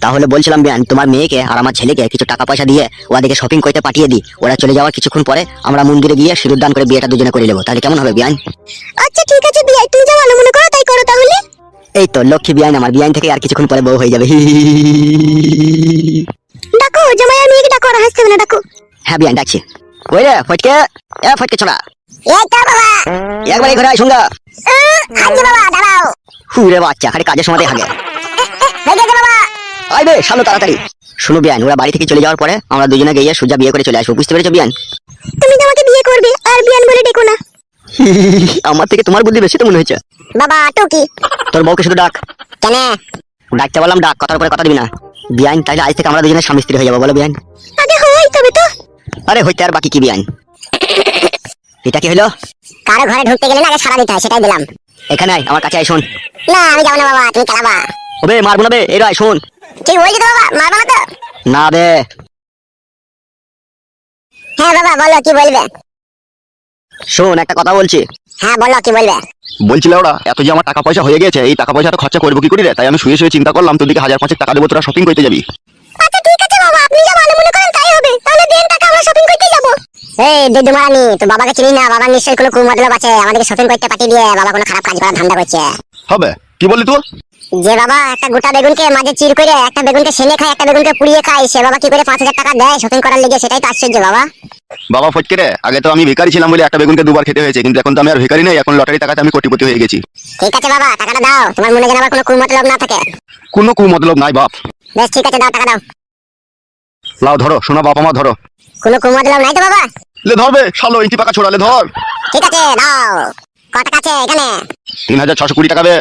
তাহলে বলছিলাম বিয়ান তোমার মেয়েকে আর আমার ছেলেকে কিছু টাকা পয়সা দিয়ে ওদেরকে শপিং করতে পাঠিয়ে দিই। ওরা চলে যাওয়ার কিছুক্ষণ পরে আমরা মন্দিরে গিয়ে সিঁদুর দান করে বিয়েটা দুজনে করে নেব। তাহলে কেমন হবে বিয়ান? আচ্ছা ঠিক আছে বিয়াই তুই যা ভালো মনে করো তাই করো তাহলে। এই তো লক্ষ্মী বিয়ান আমার। বিয়ান থেকে আর কিছুক্ষণ পরে বউ হয়ে যাবে। ডাকো জামাই আর মেয়েকে ডাকো আর হাসতে না ডাকো। হ্যাঁ বিয়ান ডাকছি। কই রে ফটকে? এ ফটকে ছোড়া। এই তো বাবা। একবার ঘরে আয় সঙ্গা হাজি বাবা দাঁড়াও। হুরে বাচ্চা খালি কাজের সময় হাগে। হয়ে গেছে বাবা। আইবে সামনে তাড়াতাড়ি। শুনো বিয়ান ওরা বাড়ি থেকে চলে যাওয়ার পরে আমরা দুজনে গিয়ে সুজা বিয়ে করে চলে আসব। বুঝতে পেরেছ বিয়ান? তুমি তো আমাকে বিয়ে করবে আর বিয়ান বলে ডেকো না। আমার থেকে তোমার বুদ্ধি বেশি তো মনে হয়েছে। বাবা টুকি। তোর বউকে শুধু ডাক। কেন? ডাকতে বললাম ডাক কথার উপরে কথা দিবি না। বিয়ান তাহলে আজ থেকে আমরা দুজনে স্বামী স্ত্রী হয়ে যাব বলো বিয়ান। আগে হই তবে তো। আরে হইতে আর বাকি কি বিয়ান? এটা কি হলো? কারও ঘরে ঢুকতে গেলে না আগে সারা দিতে হয় সেটাই দিলাম। এখানে আমার কাছে আয় শোন। না আমি যাব না বাবা তুমি চালাবা। ওবে মারবো না বে এই আয় শোন। ঠিক বলছি তো বাবা? মারবা না তো? না বে হ্যাঁ বাবা বলো কি বলবে? শোন একটা কথা বলছি। হ্যাঁ বলো কি বলবে? বলছিল ওরা এত যে আমার টাকা পয়সা হয়ে গেছে এই টাকা পয়সা তো খরচা করব কি করে রে? তাই আমি শুয়ে শুয়ে চিন্তা করলাম তোদিকে হাজার পাঁচেক টাকা দেবো তোরা শপিং করতে যাবি। আচ্ছা ঠিক আছে বাবা আপনি যা ভালো মনে করেন তাই হবে। তাহলে দেন টাকা আমরা শপিং করতে যাব। এই দিদু মারানি তো বাবাকে চিনি না? বাবা নিশ্চয়ই কোনো কুমতলব আছে আমাদেরকে শপিং করতে পাঠিয়ে দিয়ে বাবা কোনো খারাপ কাজ করার ধান্দা করছে। হবে? কি বললি তুই যে বাবা একটা গোটা বেগুনকে মাঝে চির করে একটা বেগুনকে সেনে খায় একটা বেগুনকে পুড়িয়ে খায় সে বাবা কি করে পাঁচ হাজার টাকা দেয় শপিং করার লেগে? সেটাই তো আশ্চর্য বাবা। বাবা ফটকে রে। আগে তো আমি ভিখারি ছিলাম বলে একটা বেগুনকে দুবার খেতে হয়েছে কিন্তু এখন তো আমি আর ভিখারি নেই এখন লটারি টাকাতে আমি কোটিপতি হয়ে গেছি। ঠিক আছে বাবা টাকাটা দাও। তোমার মনে যেন আবার কোনো কুমতলব না থাকে। কোনো কু মতলব নাই বাপ। বেশ ঠিক আছে দাও টাকা দাও। লাও ধরো শোনা বাপ আমার ধরো। কোনো কুমতলব নাই তো বাবা? লে ধরবে শালো ইঞ্চি পাকা ছোড়ালে ধর। ঠিক আছে দাও। কত টাকা আছে এখানে? তিন হাজার ছশো কুড়ি টাকা বে।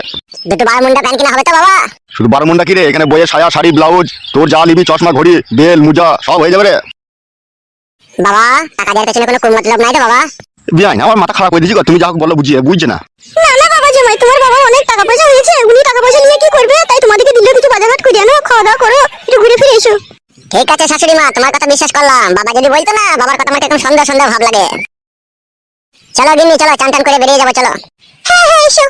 দুটো বারো মুন্ডা প্যান্ট কিনা হবে তো বাবা? শুধু বারো মুন্ডা কি রে? এখানে বইয়ের সায়া শাড়ি ব্লাউজ তোর যা নিবি চশমা ঘড়ি বেল মুজা সব হয়ে যাবে রে। বাবা টাকা দেওয়ার পেছনে কোনো কুমতলব নাই তো বাবা? বিয়াই আমার মাথা খারাপ করে দিয়েছি গো, তুমি যা বলো বুঝিয়ে বুঝছে না। না না বাবা জামাই তোমার বাবা অনেক টাকা পয়সা হয়েছে উনি টাকা পয়সা নিয়ে কি করবে? তাই তোমাদেরকে দিলে কিছু বাজারঘাট করে আনো খাওয়া দাওয়া করো একটু ঘুরে ফিরে এসো। ঠিক আছে শাশুড়ি মা তোমার কথা বিশ্বাস করলাম। বাবা যদি বলতো না বাবার কথা আমার একদম সন্দেহ সন্দেহ ভাব লাগে। চলো গিন্নি চলো চান টান করে বেরিয়ে যাব চলো। হ্যাঁ হ্যাঁ এসো।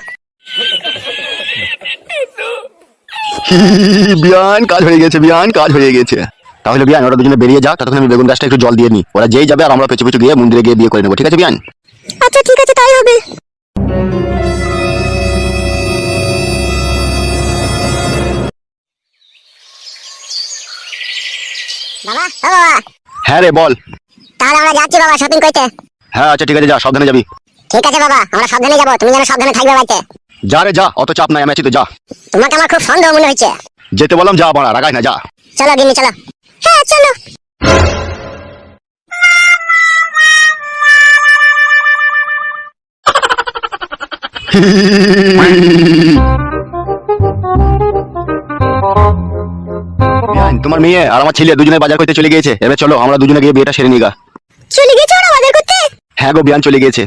বিয়ান কাজ হয়ে গেছে বিয়ান কাজ হয়ে গেছে। তাহলে বিয়ান ওরা দুজনে বেরিয়ে যাক ততক্ষণ আমি বেগুন গাছটা একটু জল দিয়ে নি। ওরা যেই যাবে আর আমরা পেছু পেছু গিয়ে মন্দিরে গিয়ে বিয়ে করে নেব ঠিক আছে বিয়ান? আচ্ছা ঠিক আছে তাই হবে। বাবা বাবা। হ্যাঁ রে বল। তাহলে আমরা যাচ্ছি বাবা শপিং করতে। হ্যাঁ আচ্ছা ঠিক আছে যা সাবধানে যাবি। ঠিক আছে বাবা আমরা সাবধানে যাব। তুমি যেন সাবধানে থাকবে বাড়িতে। যা রে যা অত চাপ নাই আমি আছি তো যা। তোমাকে আমার খুব সন্দেহ মনে হচ্ছে। যেতে বললাম যা বাড়া রাগাই না যা। চলো গিন্নি চলো। হ্যাঁ চলো। তোমার মেয়ে আর আমার ছেলে দুজনে বাজার করতে চলে গিয়েছে। এবার চলো আমরা দুজনে গিয়ে বিয়েটা সেরে নিগা চলে করতে হ্যাঁ গো বিয়ান চলে গিয়েছে।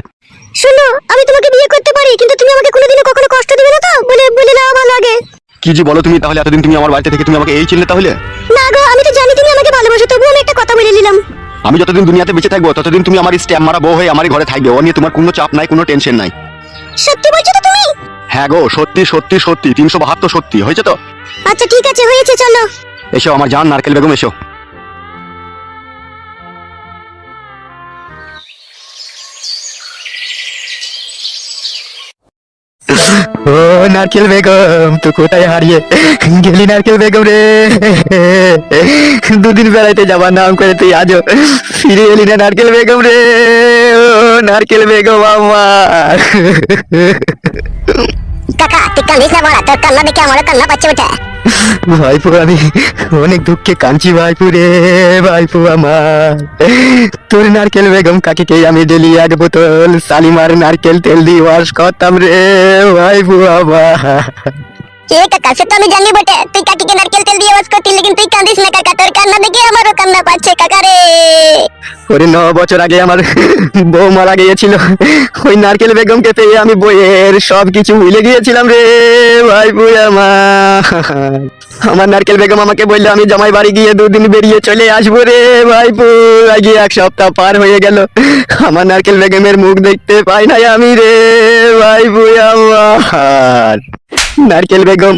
শোনো আমি তোমাকে বিয়ে করতে পারি কিন্তু তুমি আমাকে কোনোদিনও কখনো কষ্ট দিবে না তো? বলে বলে নাও ভালো আগে। কি যে বলো তুমি তাহলে এতদিন তুমি আমার বাড়িতে থেকে তুমি আমাকে এই চিনলে তাহলে? না গো আমি তো জানি তুমি আমাকে ভালোবাসো তবু আমি একটা কথা বলে নিলাম। আমি যতদিন দুনিয়াতে বেঁচে থাকব ততদিন তুমি আমার স্ট্যাম্প মারা বউ হয়ে আমার ঘরে থাকবে ও নিয়ে তোমার কোনো চাপ নাই কোনো টেনশন নাই। সত্যি বলছো তো তুমি? হ্যাঁ গো সত্যি সত্যি সত্যি তিনশো বাহাত্তর সত্যি হয়েছে তো? আচ্ছা ঠিক আছে হয়েছে চলো। এসো আমার জান নারকেল বেগম এসো। নারকেল বেগম তুই কোথায় হারিয়ে গেলি নারকেল বেগম রে দুদিন বেড়াইতে যাবার নাম করে তুই আজও ফিরে এলি না নারকেল বেগম রে ও নারকেল বেগম আমার কাকা, তুই কান্দিস না বলা তোর কান্না দেখে আমারও কান্না পাচ্ছে ওটা ভাইপো, আমি অনেক দুঃখে কাঁদছি ভাইপু রে, ভাইপু আমার। তোর নারকেল বেগম কাকিকে আমি ডেলি এক বোতল, শালিমার নারকেল তেল দিয়ে ওয়াশ করতাম রে, ভাইপু আমার। এ কাকা, সে তো আমি জানি বটে তুই কাকিকে নারকেল তেল দিয়ে ওয়াশ করতি লেকিন তুই কান্দিস না কাকা, তোর কান্না দেখে আমারও কান্না পাচ্ছে কাকা রে। ওরে, ন বছর আগে আমার বউ মারা গিয়েছিল, ওই নারকেল বেগমকে পেয়ে আমি বইয়ের সব কিছু ভুলে গিয়েছিলাম রে, ভাই আমার। আমার নারকেল বেগম আমাকে বলল, আমি জামাই বাড়ি গিয়ে দুদিন বেরিয়ে চলে আসব রে ভাইপু আগে এক সপ্তাহ পার হয়ে গেল, আমার নারকেল বেগমের মুখ দেখতে পাই নাই আমি রে, ভাই বুই আমার। নারকেল বেগম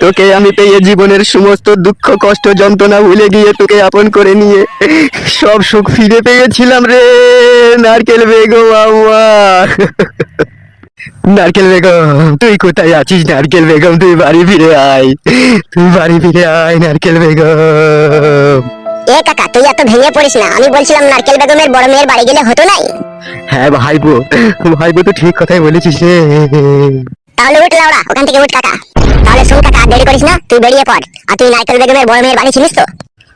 তোকে আমি পেয়ে জীবনের সমস্ত দুঃখ কষ্ট যন্ত্রণা ভুলে গিয়ে তোকে আপন করে নিয়ে সব সুখ ফিরে পেয়েছিলাম রে নারকেল বেগম আমার নারকেল বেগম তুই কোথায় আছিস নারকেল বেগম? তুই বাড়ি ফিরে আয় তুই বাড়ি ফিরে আয় নারকেল বেগম। এ কাকা তুই এত ভেঙে পড়িস না আমি বলছিলাম নারকেল বেগমের বড় মেয়ের বাড়ি গেলে হতো নাই? হ্যাঁ ভাইবো ভাইবো তো ঠিক কথাই বলেছিস রে। তাহলে উঠ লাউড়া ওখান থেকে উঠ কাকা। তাহলে শোন কাকা দেরি করিস না তুই বেরিয়ে পড়। আর তুই নাইকেল বেগমের বড় মেয়ের বাড়ি চিনিস তো?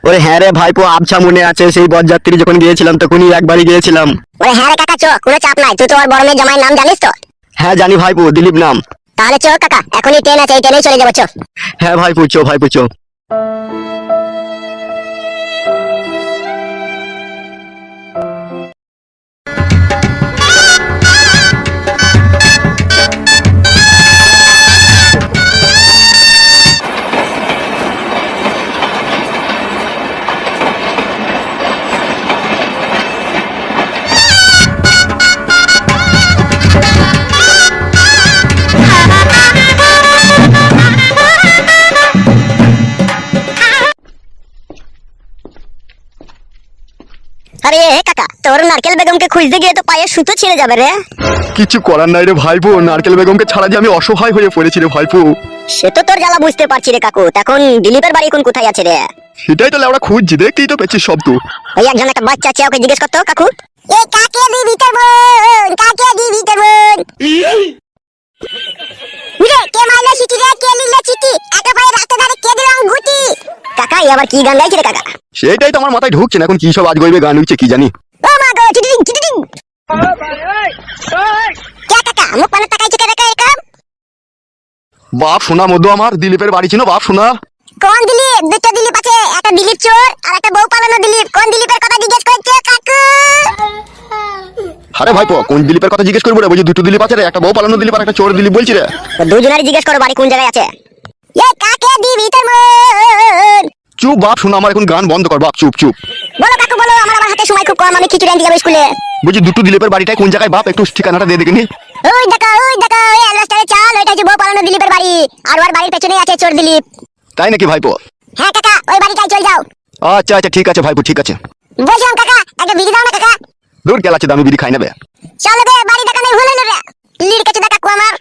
ওরে হ্যাঁ রে ভাইপো আবছা মনে আছে সেই বরযাত্রী যখন গিয়েছিলাম তখনই একবারই গিয়েছিলাম। ওরে হ্যাঁ রে কাকা চো কোনো চাপ নাই তুই তো ওর বড় মেয়ের জামাইয়ের নাম জানিস তো? হ্যাঁ জানি ভাইপো দিলীপ নাম। তাহলে চো কাকা এখনই ট্রেন আছে এই ট্রেনেই চলে যাব চো। হ্যাঁ ভাইপো চো ভাইপো চো। আরে এ কাকা তোর নারকেল বেগমকে খুঁজতে গিয়ে তো পায়ে সুতো ছিঁড়ে যাবে রে। কিছু করার নাই রে ভাইপো নারকেল বেগমকে ছাড়া যে আমি অসহায় হয়ে পড়েছি রে ভাইপো। সে তো তোর জ্বালা বুঝতে পারছি রে কাকু এখন দিলীপের বাড়ি কোন কোথায় আছে রে? সেটাই তো আমরা খুঁজছি দেখতেই তো পেয়েছি সব তো। ওই একজন একটা বাচ্চা আছে ওকে জিজ্ঞেস করতো কাকু। এ কাকে দিবি তোর বোন? কাকে দিবি তোর বোন? কে মারলো সিটি রে? কে লিলে চিঠি? এত ভাই রাতে ধারে কে দিল গুটি কাকা আবার কি গান গাইছে রে কাকা? সেটাই তো আমার মাথায় ঢুকছে না এখন কি সব আজ গইবে গান হচ্ছে কি জানি। ও মা গো চিটিং চিটিং। কে কাকা মুখ পানে তাকাইছে কে রে এরকম বাপ শোনা মধ্যে আমার দিলীপের বাড়ি ছিল বাপ শোনা কোন দিলীপ? দুটো দিলীপ আছে একটা দিলীপ চোর আর একটা বউ পালানো দিলীপ। কোন দিলীপের কথা জিজ্ঞেস করছ কাকু? আরে ভাইপো কোন দিলীপের কথা জিজ্ঞেস করব রে? বলছি দুটো দিলীপ আছে রে একটা বউ পালানো দিলীপ আর একটা চোর দিলীপ বলছি রে। তো দুজনেরই জিজ্ঞেস করো বাড়ি কোন জায়গায় আছে। এ কাকে দিবি তোর মন? চুপ বাপ শোনা আমার এখন গান বন্ধ কর বাপ চুপ চুপ। বলো কাকু বলো আমার আবার হাতে সময় খুব কম আমি খিচুড়ি আনতে যাব স্কুলে। বলছি দুটো দিলীপের বাড়িটায় কোন জায়গায়? বাপ একটু ঠিকানাটা দিয়ে দেখে নি। ওই দেখো ওই দেখো ওই অ্যালবাস্টারে চাল ওইটা হচ্ছে বউ পালানো দিলীপের বাড়ি। আর ওর বাড়ির পেছনেই আছে চোর দিলীপ। তাই নাকি ভাইপো? হ্যাঁ কাকা ওই বাড়িটাই চল যাও। আচ্ছা আচ্ছা ঠিক আছে ভাইপো ঠিক আছে। বলছিলাম কাকা একটা বিড়ি দাও না কাকা। দূর গেলাচ্ছে দামি বিড়ি খাই নেবে। চলো বে বাড়ি দেখানোর ভুল হলো রে লির কাছে দেখা কো আমার।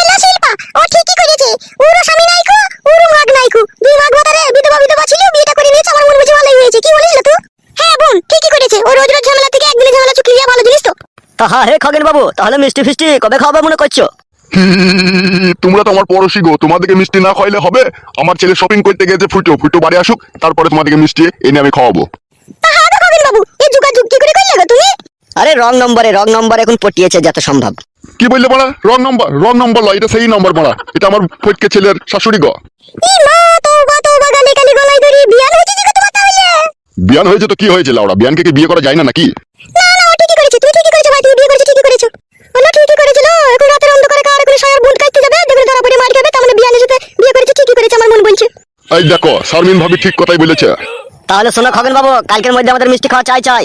এলা শিল্পা ও ঠিকই করেছে। ওরও স্বামী নাইকো ওরও মাগ নাইকো দুই মাগ ভাতারে বিধবা বিধবা ছিল বিয়েটা করে নিয়েছে আমার মনে বুঝে ভালোই হয়েছে। কি বলিস তুই হ্যাঁ বোন ঠিকই করেছে। ও রোজ রোজ ঝামেলা থেকে একদিনে ঝামেলা চুকি দিয়া ভালো জিনিস তো। তা হ্যাঁ হে খগেন বাবু তাহলে মিষ্টি ফিষ্টি কবে খাওয়াবে মনে করছ? তোমরা তো আমার পড়োশি গো। তোমাদেরকে মিষ্টি না খাইলে হবে? আমার ছেলে শপিং করতে গেছে ফুটো ফুটো বাড়ি আসুক তারপরে তোমাদেরকে মিষ্টি এনে আমি খাওয়াবো। তো খগেন বাবু এই যোগাযোগ কি করে করলে তুমি? আরে রং নম্বরে রং নম্বর এখন পটিয়েছে যত সম্ভব। কি বললে বলা রং নম্বর রং নম্বর লয় এটা সেই নম্বর এটা আমার ফটকে ছেলের শাশুড়ি গো। বিয়ান হয়েছে বিয়ান তো কি হয়েছে লাউড়া বিয়ানকে কি বিয়ে করা যায় না নাকি? না না ঠিকই করেছে তুই ঠিকই করেছ ভাই তুই বিয়ে করেছিস ঠিকই করেছ বলো ঠিকই করেছিল এখন রাতের অন্ধকারে কার করে সায়ার বোন কাটতে যাবে দেখলে ধরা পড়ে মার খাবে তার মানে বিয়ানের সাথে বিয়ে করেছে ঠিকই করেছে আমার মন বলছে এই দেখো শারমিন ভাবি ঠিক কথাই বলেছে। তাহলে শোনো খগেন বাবু কালকের মধ্যে আমাদের মিষ্টি খাওয়া চাই চাই।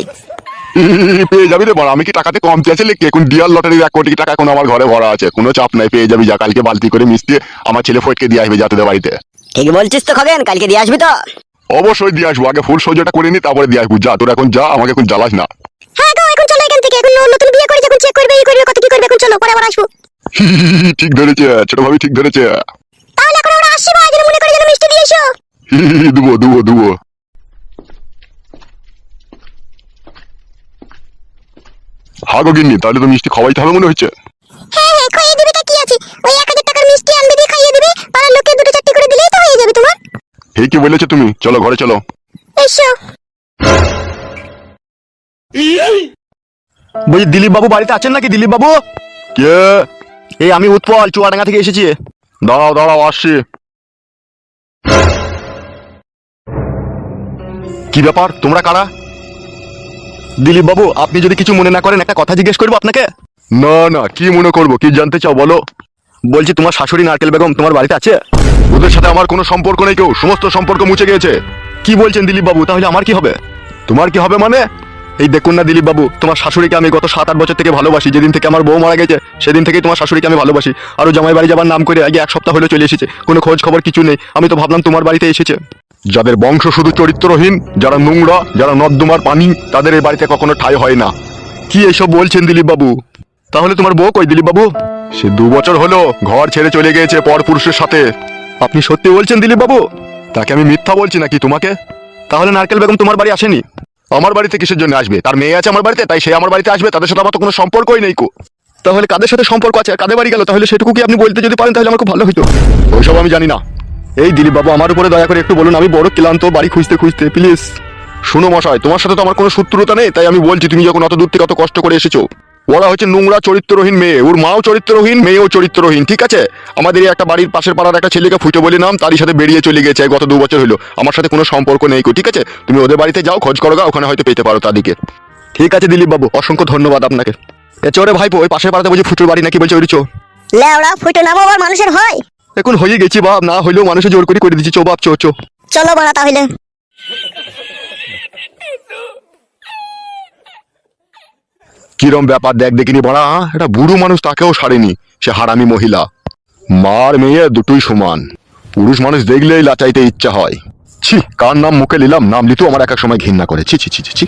পেয়ে যাবি রে বড় আমি কি টাকাতে কমতে আছে লিখে এখন ডিয়ার লটারির এক কোটি টাকা এখন আমার ঘরে ভরা আছে কোনো চাপ নাই পেয়ে যাবি যা কালকে বালতি করে মিষ্টি আমার ছেলে ফটকে দিয়ে আসবে যাতে বাড়িতে। ঠিক বলছিস তো খগেন কালকে দিয়ে আসবি তো। অবশ্যই দিয়ে আসব আগে ফুল সহ্যটা করে নি তারপরে দিয়ে আসব যা তোর এখন যা আমাকে এখন জ্বালাস না। হ্যাঁ গো এখন চলো এখান থেকে এখন নতুন বিয়ে করেছে এখন চেক করবে এই করবে কত কি করবে এখন চলো পরে আবার আসব। ঠিক ধরেছে ছোট ভাবি ঠিক ধরেছে। তাহলে এখন আমরা ভাই যেন মনে করে মিষ্টি দিয়ে এসো। দুবো দুবো দুবো। হাগো গিন্নি তাহলে তো মিষ্টি খাওয়াইতে হবে মনে হচ্ছে। হ্যাঁ হ্যাঁ খাইয়ে দিবে তা কি আছে? ওই এক হাজার টাকার মিষ্টি আনবে দিয়ে খাইয়ে দিবে পাড়ার লোকে দুটো চারটি করে দিলেই তো হয়ে যাবে তোমার। এই কি বলেছ তুমি। চলো ঘরে চলো। এসো। বলছি দিলীপ বাবু বাড়িতে আছেন নাকি দিলীপ বাবু কে? এই আমি উৎপল চুয়াডাঙ্গা থেকে এসেছি। দাঁড়াও দাঁড়াও আসছি। কি ব্যাপার? তোমরা কারা? দিলীপ বাবু আপনি যদি কিছু মনে না করেন, একটা কথা জিজ্ঞেস করব আপনাকে? না না, কি মনে করব? কি জানতে চাও, বলো। বলছি, তোমার শাশুড়ি নারকেল বেগম তোমার বাড়িতে আছে? ওদের সাথে আমার কোনো সম্পর্ক নেই কেউ, সমস্ত সম্পর্ক মুছে গিয়েছে। কি বলছেন দিলীপ বাবু তাহলে আমার কি হবে? তোমার কি হবে মানে? এই দেখুন না দিলীপ বাবু তোমার শাশুড়িকে আমি গত সাত, আট বছর থেকে ভালোবাসি। যেদিন থেকে আমার বউ মারা গেছে, সেদিন থেকেই তোমার শাশুড়িকে আমি ভালোবাসি। আরও জামাই বাড়ি যাবার নাম করে আগে এক সপ্তাহ হলে চলে এসেছে। কোনো খোঁজ খবর কিছু নেই। আমি তো ভাবলাম তোমার বাড়িতে এসেছে। যাদের বংশ শুধু চরিত্রহীন, যারা নোংরা, যারা নর্দমার পানি, তাদের এই বাড়িতে কখনো ঠাই হয় না। কি এইসব বলছেন দিলীপ বাবু? তাহলে তোমার বউ কই দিলীপ বাবু? সে দু বছর হলো ঘর ছেড়ে চলে গিয়েছে পর পুরুষের সাথে। আপনি সত্যি বলছেন দিলীপ বাবু? তাকে আমি মিথ্যা বলছি নাকি তোমাকে? তাহলে নারকেল বেগম তোমার বাড়ি আসেনি? আমার বাড়িতে কিসের জন্য আসবে? তার মেয়ে আছে আমার বাড়িতে, তাই সে আমার বাড়িতে আসবে? তাদের সাথে আমার তো কোনো সম্পর্কই নেই কো। তাহলে কাদের সাথে সম্পর্ক আছে? কাদের বাড়ি গেল? তাহলে সেটুকু কি আপনি বলতে যদি পারেন, তাহলে আমার খুব ভালো হতো ওইসব আমি জানি না। এই দিলীপ বাবু আমার উপরে দয়া করে একটু বলুন আমি বড় ক্লান্ত বাড়ি খুঁজতে খুঁজতে প্লিজ। শুনো মশাই তোমার সাথে তো আমার কোনো শত্রুতা নেই তাই আমি বলছি তুমি যখন অত দূর থেকে অত কষ্ট করে এসেছ ওরা হচ্ছে নোংরা চরিত্রহীন মেয়ে ওর মাও চরিত্রহীন মেয়েও চরিত্রহীন ঠিক আছে? আমাদের এই একটা বাড়ির পাশের পাড়ার একটা ছেলেকে ফুটে বলে নাম তারই সাথে বেরিয়ে চলে গেছে গত দু বছর হলো। আমার সাথে কোনো সম্পর্ক নেই কো ঠিক আছে? তুমি ওদের বাড়িতে যাও খোঁজ করো গা, ওখানে হয়তো পেতে পারো তাদেরকে। ঠিক আছে দিলীপ বাবু অসংখ্য ধন্যবাদ আপনাকে। এ চোরে ভাইপো ওই পাশের পাড়াতে বলছি ফুটুর বাড়ি নাকি বলছে ওই চো। লেওড়া ফুটো নামো আবার মানুষের হয়? এখন হয়ে গেছি বাপ না হইলেও মানুষে জোর করে করে দিচ্ছি। চো বাপ চো চো। চলো বাড়া তাহলে। কিরম ব্যাপার দেখ দেখিনি বড়া এটা বুড়ো মানুষ তাকেও সারেনি সে হারামি মহিলা। মার মেয়ে দুটোই সমান। পুরুষ মানুষ দেখলেই লাচাইতে ইচ্ছা হয়। ছি কার নাম মুখে নিলাম? নাম লিতেও আমার এক এক সময় ঘৃণা করে। ছি ছি ছি ছি ছি।